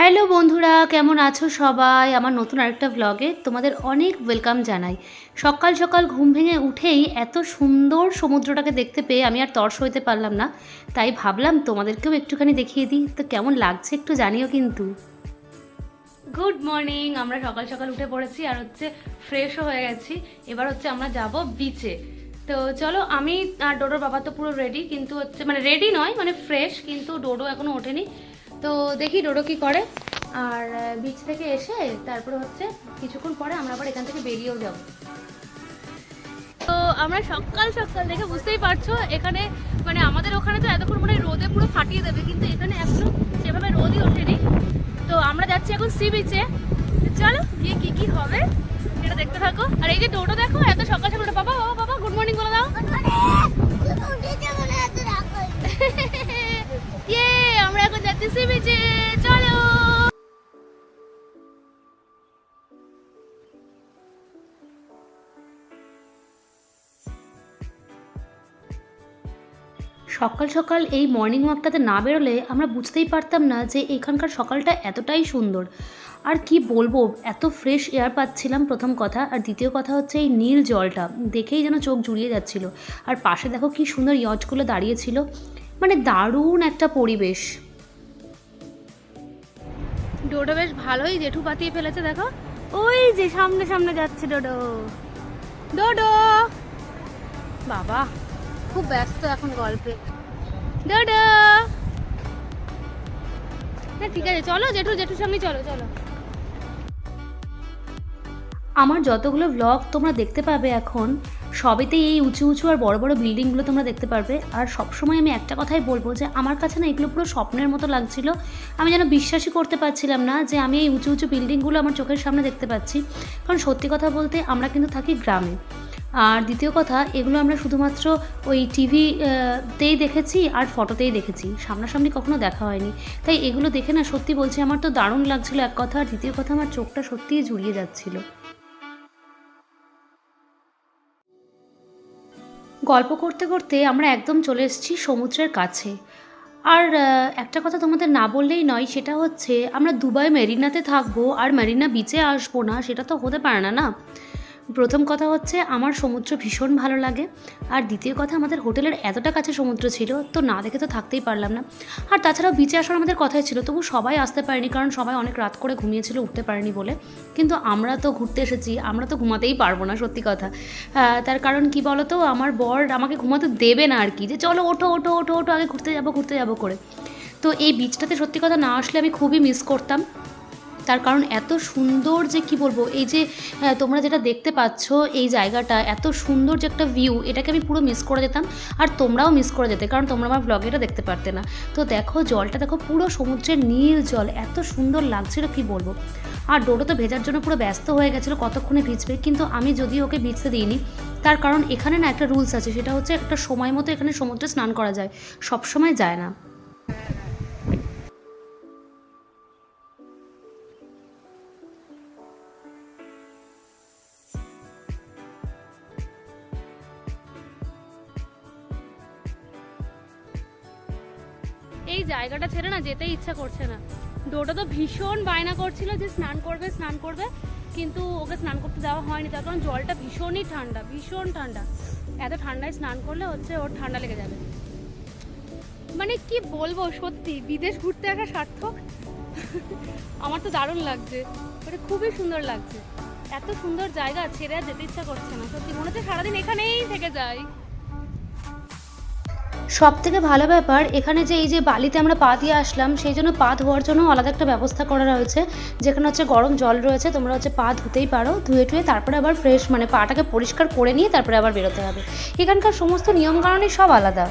Hello বন্ধুরা, কেমন আছো সবাই? আমার নতুন আরেকটা ব্লগে তোমাদের অনেক ওয়েলকাম জানাই। সকাল সকাল ঘুম ভেঙে উঠেই এত সুন্দর সমুদ্রটাকে দেখতে পেয়ে আমি আর তর্স হইতে পারলাম না। তাই ভাবলাম তোমাদেরকেও একটুখানি দেখিয়ে দিই। তো কেমন লাগছে একটু জানিও কিন্তু। গুড মর্নিং আমরা সকাল সকাল উঠে পড়েছি আর হচ্ছে ফ্রেশও হয়ে গেছি। এবার হচ্ছে আমরা যাব বিচে তো চলো, আমি আর ডোডোর বাবা তো পুরো রেডি কিন্তু হচ্ছে মানে রেডি নয় মানে ফ্রেশ কিন্তু ডোডো এখনও ওঠেনি। তো দেখি ডোডো কি করে। আর বিচ থেকে এসে তারপরে হচ্ছে কিছুক্ষণ পরে আমরা আবার এখান থেকে বেরিয়েও যাব। তো আমরা সকাল সকাল দেখে বুঝতেই পারছ, এখানে মানে আমাদের ওখানে তো এতক্ষণ মানে রোদে পুরো ফাটিয়ে দেবে, কিন্তু এখানে এখনও সেভাবে রোদই ওঠেনি। তো আমরা যাচ্ছি এখন সি বিচে চলো গিয়ে কি কি হবে সেটা দেখতে থাকো। আর এই যে টোটো দেখো, এত সকাল সকাল বাবা ও বাবা সকাল সকাল এই মর্নিং ওয়াকটাতে না বেরোলে আমরা বুঝতেই পারতাম না যে এখানকার সকালটা এতটাই সুন্দর। আর কি বলব, এত ফ্রেশ এয়ার পাচ্ছিলাম প্রথম কথা। আর দ্বিতীয় কথা হচ্ছে এই নীল জলটা, দেখেই যেন চোখ জুড়িয়ে যাচ্ছিল। আর পাশে দেখো কি সুন্দর ইয়জগুলো দাঁড়িয়েছিল। মানে দারুণ একটা পরিবেশ। ডোডো বেশ ভালোই জেঠু পাতিয়ে ফেলেছে, দেখো। ওই যে সামনে সামনে যাচ্ছে ডোডো। ডোডো! বাবা! খুব ব্যস্ত এখন গল্পে। ডোডো না ঠিক আছে চলো জেঠু জেঠুর সঙ্গে চলো চলো। আমার যতগুলো ব্লগ তোমরা দেখতে পাবে এখন সবেতেই এই উঁচু উঁচু আর বড় বড় বিল্ডিংগুলো তোমরা দেখতে পারবে। আর সবসময় আমি একটা কথাই বলব যে আমার কাছে না এগুলো পুরো স্বপ্নের মতো লাগছিল। আমি যেন বিশ্বাসই করতে পারছিলাম না যে আমি এই উঁচু উঁচু বিল্ডিংগুলো আমার চোখের সামনে দেখতে পাচ্ছি। কারণ সত্যি কথা বলতে আমরা কিন্তু থাকি গ্রামে। আর দ্বিতীয় কথা, এগুলো আমরা শুধুমাত্র ওই টিভিতেই দেখেছি আর ফটোতেই দেখেছি। সামনাসামনি কখনো দেখা হয়নি। তাই এগুলো দেখে না, সত্যি বলছি আমার তো দারুণ লাগছিল এক কথা, আর দ্বিতীয় কথা আমার চোখটা সত্যিই জুড়িয়ে যাচ্ছিল। গল্প করতে করতে আমরা একদম চলে এসেছি সমুদ্রের কাছে। আর একটা কথা তোমাদের না বললেই নয়, সেটা হচ্ছে আমরা দুবাই মেরিনাতে থাকব, আর মেরিনা বিচে আসব না, সেটা তো হতে পারে না না? প্রথম কথা হচ্ছে, আমার সমুদ্র ভীষণ ভালো লাগে। আর দ্বিতীয় কথা, আমাদের হোটেলের এতটা কাছে সমুদ্র ছিল, তো না দেখে তো থাকতেই পারলাম না। আর তাছাড়াও বিচে আসার আমাদের কথাই ছিল, তবু সবাই আসতে পারেনি, কারণ সবাই অনেক রাত করে ঘুমিয়েছিল, উঠতে পারেনি বলে। কিন্তু আমরা তো ঘুরতে এসেছি, আমরা তো ঘুমাতেই পারব না, সত্যি কথা। তার কারণ কি বলতো, আমার বর আমাকে ঘুমাতে দেবে না আর কি, যে চলো ওঠো ওঠো ওঠো ওঠো, আগে ঘুরতে যাব ঘুরতে যাব করে। তো এই বিচটাতে সত্যি কথা না আসলে আমি খুবই মিস করতাম। তার কারণ এত সুন্দর যে কি বলব, এই যে তোমরা যেটা দেখতে পাচ্ছ এই জায়গাটা, এত সুন্দর যে একটা ভিউ এটাকে আমি পুরো মিস করে যেতাম আর তোমরাও মিস করে যেতে, কারণ তোমরা আমার ব্লগে এটা দেখতে পারতে না। তো দেখো, জলটা দেখো, পুরো সমুদ্রের নীল জল, এত সুন্দর লাগছিল কি বলব। আর ডোডো তো ভেজার জন্য পুরো ব্যস্ত হয়ে গেছিল, কতক্ষণে ভিজবে, কিন্তু আমি যদি ওকে ভিজতে দিইনি, তার কারণ এখানে না একটা রুলস আছে, সেটা হচ্ছে একটা সময় মতো এখানে সমুদ্রে স্নান করা যায় সব সময় যায় না। জায়গাটা ছেড়ে না যেতেই ইচ্ছা করছে না। ডোটা তো ভীষণ বায়না করছিল যে স্নান করবে স্নান করবে, কিন্তু ওকে স্নান করতে দেওয়া হয়নি, তার কারণ জলটা ভীষণই ঠান্ডা, ভীষণ ঠান্ডা। এত ঠান্ডায় স্নান করলে হচ্ছে ওর ঠান্ডা লেগে যাবে। মানে কি বলব সত্যি, বিদেশ ঘুরতে আসা সার্থক? আমার তো দারুণ লাগছে মানে খুবই সুন্দর লাগছে। এত সুন্দর জায়গা ছেড়ে যেতে ইচ্ছা করছে না, সত্যি মনে হচ্ছে সারাদিন এখানেই থেকে যাই। সব থেকে ভালো ব্যাপার, এখানে যে এই যে বালিতে আমরা পা দিয়ে আসলাম, সেই জন্য পা ধোয়ার জন্য আলাদা একটা ব্যবস্থা করা রয়েছে। যেখানে হচ্ছে গরম জল রয়েছে, তোমরা হচ্ছে পা ধুতেই পারো, ধুয়ে টুয়ে তারপরে আবার ফ্রেশ মানে পাটাকে পরিষ্কার করে নিয়ে তারপরে আবার বেরোতে হবে। এখানকার সমস্ত নিয়ম নিয়মকানুনই সব আলাদা।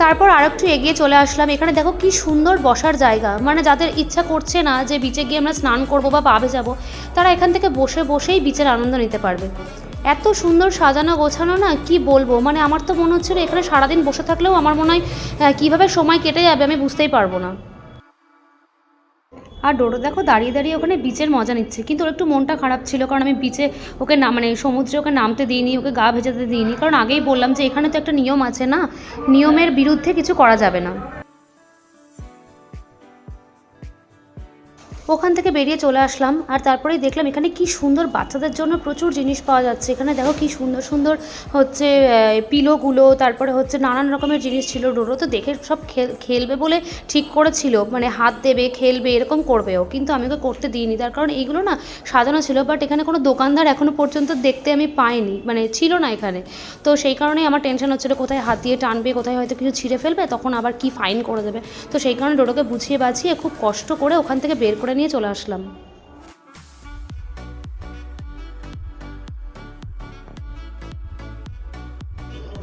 তারপর আরেকটু এগিয়ে চলে আসলাম। এখানে দেখো কি সুন্দর বসার জায়গা। মানে যাদের ইচ্ছা করছে না যে বিচে গিয়ে আমরা স্নান করব বা পা যাব তারা এখান থেকে বসে বসেই বিচের আনন্দ নিতে পারবে। এত সুন্দর সাজানো গোছানো না, কি বলব? মানে আমার তো মনে হচ্ছিল এখানে সারাদিন বসে থাকলেও আমার মনে হয় কীভাবে সময় কেটে যাবে আমি বুঝতেই পারব না। আর ডোডো দেখো দাঁড়িয়ে দাঁড়িয়ে ওখানে বিচের মজা নিচ্ছে। কিন্তু ওর একটু মনটা খারাপ ছিল কারণ আমি বিচে ওকে না মানে সমুদ্রে ওকে নামতে দিইনি, ওকে গা ভেজাতে দিইনি। কারণ আগেই বললাম যে এখানে তো একটা নিয়ম আছে না, নিয়মের বিরুদ্ধে কিছু করা যাবে না। ওখান থেকে বেরিয়ে চলে আসলাম আর তারপরেই দেখলাম এখানে কি সুন্দর বাচ্চাদের জন্য প্রচুর জিনিস পাওয়া যাচ্ছে। এখানে দেখো কি সুন্দর সুন্দর হচ্ছে পিলোগুলো, তারপরে হচ্ছে নানান রকমের জিনিস ছিল। ডোরো তো দেখে সব খেল- খেলবে বলে ঠিক করেছিল। মানে হাত দেবে, খেলবে, এরকম করবেও। কিন্তু আমি ওকে করতে দিইনি। তার কারণ এইগুলো না সাজানো ছিল বাট এখানে কোনো দোকানদার এখনও পর্যন্ত দেখতে আমি পাইনি। মানে ছিল না এখানে। তো সেই কারণেই আমার টেনশন হচ্ছিল, কোথায় হাত দিয়ে টানবে, কোথায় হয়তো কিছু ছিঁড়ে ফেলবে, তখন আবার কি ফাইন করে দেবে। তো সেই কারণে ডোডোকে বুঝিয়ে বাঝিয়ে খুব কষ্ট করে ওখান থেকে বের করে নিয়ে চলে আসলাম।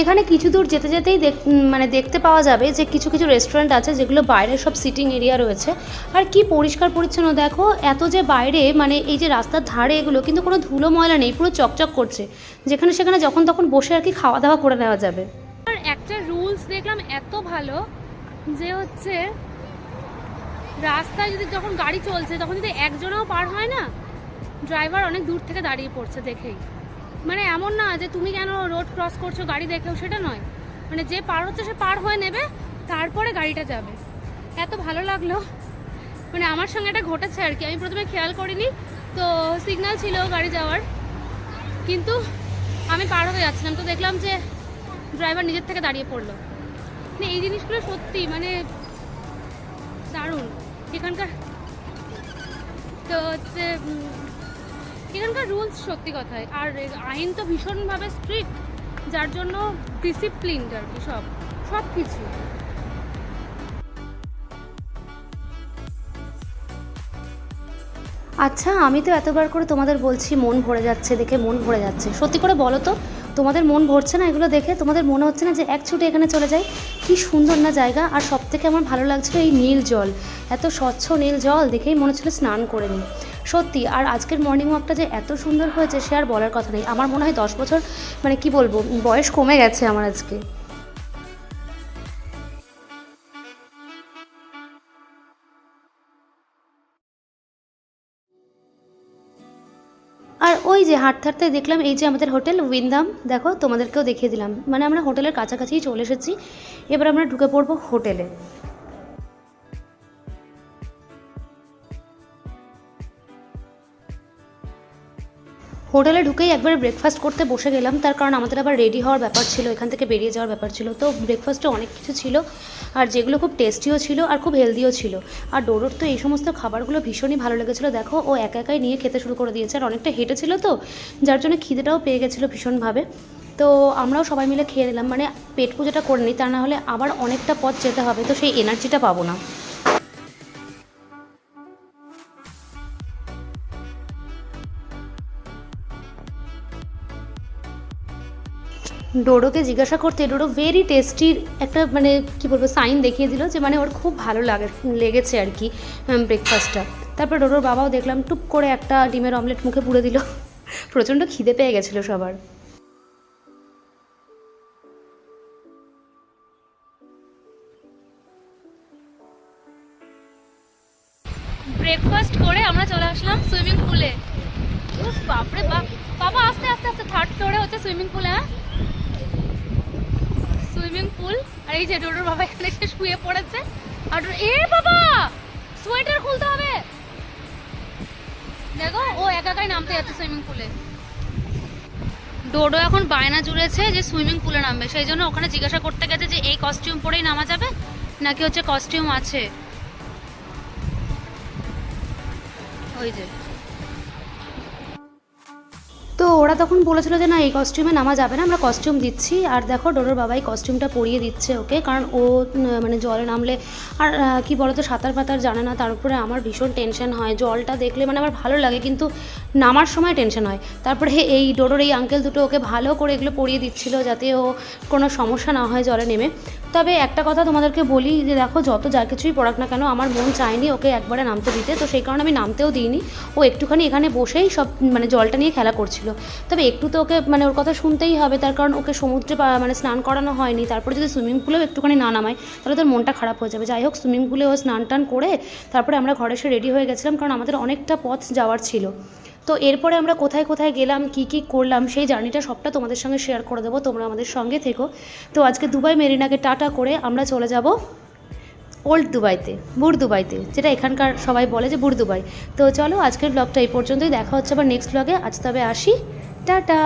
এখানে কিছু দূর যেতে যেতেই দেখ মানে দেখতে পাওয়া যাবে যে কিছু কিছু রেস্টুরেন্ট আছে যেগুলো বাইরে সব সিটিং এরিয়া রয়েছে। আর কি পরিষ্কার পরিচ্ছন্ন দেখো, এত যে বাইরে মানে এই যে রাস্তার ধারে এগুলো কিন্তু কোনো ধুলো ময়লা নেই, পুরো চকচক করছে। যেখানে সেখানে যখন তখন বসে আর কি খাওয়া দাওয়া করে নেওয়া যাবে। আর একটা রুলস দেখলাম এত ভালো যে হচ্ছে রাস্তায় যদি যখন গাড়ি চলছে, তখন যদি একজনও পার হয় না ড্রাইভার অনেক দূর থেকে দাঁড়িয়ে পড়ছে দেখেই। মানে এমন না যে তুমি কেন রোড ক্রস করছ, গাড়ি দেখেও সেটা নয়। মানে যে পার হচ্ছে সে পার হয়ে নেবে, তারপরে গাড়িটা যাবে। এত ভালো লাগল। মানে আমার সঙ্গে এটা ঘটেছে আর কি। আমি প্রথমে খেয়াল করিনি, তো সিগন্যাল ছিল গাড়ি যাওয়ার। কিন্তু আমি পার হয়ে যাচ্ছিলাম, তো দেখলাম যে ড্রাইভার নিজের থেকে দাঁড়িয়ে পড়ল। মানে এই জিনিসগুলো সত্যি মানে দারুণ। এখানকার তো হচ্ছে এখানকার রুলস সত্যি কথাই। আর আইন তো ভীষণভাবে স্ট্রিক্ট যার জন্য ডিসিপ্লিনড আর কি সব সব কিছু। আচ্ছা আমি তো এতবার করে তোমাদের বলছি, মন ভরে যাচ্ছে দেখে মন ভরে যাচ্ছে। সত্যি করে বলো তো তোমাদের মন ভরছে না এগুলো দেখে? তোমাদের মনে হচ্ছে না যে এক ছুটে এখানে চলে যাই? কি সুন্দর না জায়গা। আর সব থেকে আমার ভালো লাগছিল এই নীল জল। এত স্বচ্ছ নীল জল দেখেই মনে হচ্ছিল স্নান করে নিই। সত্যি, আর আজকের মর্নিং ওয়াকটা যে এত সুন্দর হয়েছে সে আর বলার কথা নেই। আমার মনে হয় দশ বছর মানে কি বলব, বয়স কমে গেছে আমার আজকে। ওই যে হাঁটতে হাঁটতে দেখলাম এই যে আমাদের হোটেল উইন্দাম, দেখো তোমাদেরকেও দেখিয়ে দিলাম। মানে আমরা হোটেলের কাছাকাছি চলে এসেছি। এবার আমরা ঢুকে পড়ব হোটেলে। হোটেলে ঢুকেই একবার ব্রেকফাস্ট করতে বসে গেলাম। তার কারণ আমাদের আবার রেডি হওয়ার ব্যাপার ছিল, এখান থেকে বেরিয়ে যাওয়ার ব্যাপার ছিল। তো ব্রেকফাস্টে অনেক কিছু ছিল আর যেগুলো খুব টেস্টিও ছিল আর খুব হেলদিও ছিল। আর ডোরোর তো এই সমস্ত খাবারগুলো ভীষণই ভালো লেগেছিলো। দেখো, ও একা একাই নিয়ে খেতে শুরু করে দিয়েছে আর অনেকটা হেঁটেছিল তো, যার জন্য খিদেটাও পেয়ে গেছিল ভীষণভাবে। তো আমরাও সবাই মিলে খেয়ে নিলাম। মানে পেট পুজোটা করে নিই, তা না হলে আবার অনেকটা পথ যেতে হবে। তো সেই এনার্জিটা পাবো না। ডোডোকে জিজ্ঞাসা করতে ডোডো ভেরি টেস্টির একটা মানে কি বলব সাইন দেখিয়ে দিল যে মানে ওর খুব ভালো লাগে, লেগেছে আর কি ব্রেকফাস্টটা তারপর ডোডোর বাবাও দেখলাম টুপ করে একটা ডিমের অমলেট মুখে পুড়ে দিল। প্রচণ্ড খিদে পেয়ে গেছিল সবার। ব্রেকফাস্ট করে আমরা চলে আসলাম সুইমিং পুলে বাপরে বাপ। বাবা, আস্তে আস্তে আস্তে থার্ড ফ্লোরে হচ্ছে সুইমিং পুলে হ্যাঁ? Swimming pool. আর এই যে ডোডোর বাবা এখানে এসে শুয়ে পড়েছে। আর এ বাবা! সোয়েটার খুলতে হবে। দেখো, ও একা একাই নামতে যাচ্ছে সুইমিং পুলে। ডোডো এখন বায়না জুড়েছে যে সুইমিং পুলে নামবে। সেই জন্য ওখানে জিজ্ঞাসা করতে গেছে যে এই কস্টিউম পরেই নামা যাবে, নাকি হচ্ছে কস্টিউম আছে? ওই যে। তো ওরা তখন বলেছিল যে, না, এই কস্টিউমে নামা যাবে না, আমরা কস্টিউম দিচ্ছি। আর দেখো, ডোডোর বাবাই কস্টিউমটা পরিয়ে দিচ্ছে ওকে, কারণ ও মানে জলে নামলে, আর কি বলতো, সাঁতার ফাতার জানে না, তার উপরে আমার ভীষণ টেনশন হয়। জলটা দেখলে মানে আমার ভালো লাগে, কিন্তু নামার সময় টেনশন হয়। তারপরে এই ডোডোর এই আঙ্কেল দুটো ওকে ভালো করে এগুলো পরিয়ে দিচ্ছিল, যাতে ও কোনো সমস্যা না হয় জলে নেমে। তবে একটা কথা তোমাদেরকে বলি যে দেখো যত যা কিছুই পড়াক না কেন, আমার মন চায়নি ওকে একবারে নামতে দিতে, তো সেই কারণে আমি নামতেও দিইনি। ও একটুখানি এখানে বসেই সব মানে জলটা নিয়ে খেলা করছিল। তবে একটু তো ওকে মানে ওর কথা শুনতেই হবে, তার কারণ ওকে সমুদ্রে মানে স্নান করানো হয়নি, তারপরে যদি সুইমিং পুলেও একটুখানি না নামায়, তাহলে তোর মনটা খারাপ হয়ে যাবে। যাই হোক, সুইমিং পুলে ও স্নান টান করে তারপরে আমরা ঘরে এসে রেডি হয়ে গেছিলাম, কারণ আমাদের অনেকটা পথ যাওয়ার ছিল। তো এরপরে আমরা কোথায় কোথায় গেলাম, কি কি করলাম, সেই জার্নিটা সবটা তোমাদের সঙ্গে শেয়ার করে দেবো, তোমরা আমাদের সঙ্গে থেকো। তো আজকে দুবাই মেরিনাকে টাটা করে আমরা চলে যাব ওল্ড দুবাইতে বুড় দুবাইতে, যেটা এখানকার সবাই বলে যে বুড় দুবাই। তো চলো আজকের ব্লগটা এই পর্যন্তই, দেখা হচ্ছে আবার নেক্সট ব্লগে আজ তবে আসি, টাটা!